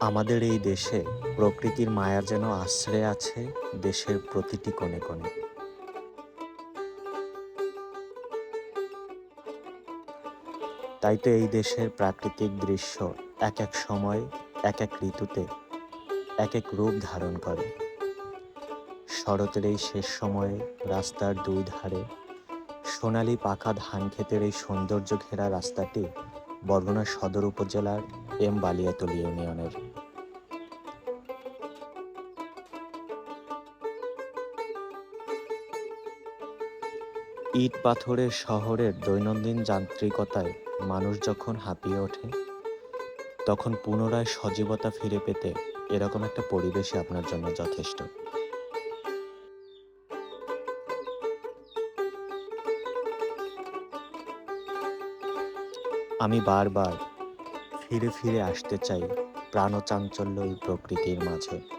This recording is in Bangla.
আমাদের এই দেশে প্রকৃতির মায়া যেন আশ্রয়ে আছে দেশের প্রতিটি কোণে কোণে। তাই তো এই দেশের প্রাকৃতিক দৃশ্য এক এক সময়, এক এক ঋতুতে, এক এক রূপ ধারণ করে। শরতের এই শেষ সময়ে রাস্তার দুই ধারে সোনালি পাকা ধান ক্ষেতের এই সৌন্দর্য ঘেরা রাস্তাটি বরগুনা সদর উপজেলার এম বালিয়াতলী ইউনিয়নের। ইট পাথরের শহরের দৈনন্দিন যান্ত্রিকতায় মানুষ যখন হাঁপিয়ে ওঠে, তখন পুনরায় সজীবতা ফিরে পেতে এরকম একটা পরিবেশই আপনার জন্য যথেষ্ট। আমি বারবার ফিরে ফিরে আসতে চাই প্রাণচাঞ্চল্য এই প্রকৃতির মাঝে।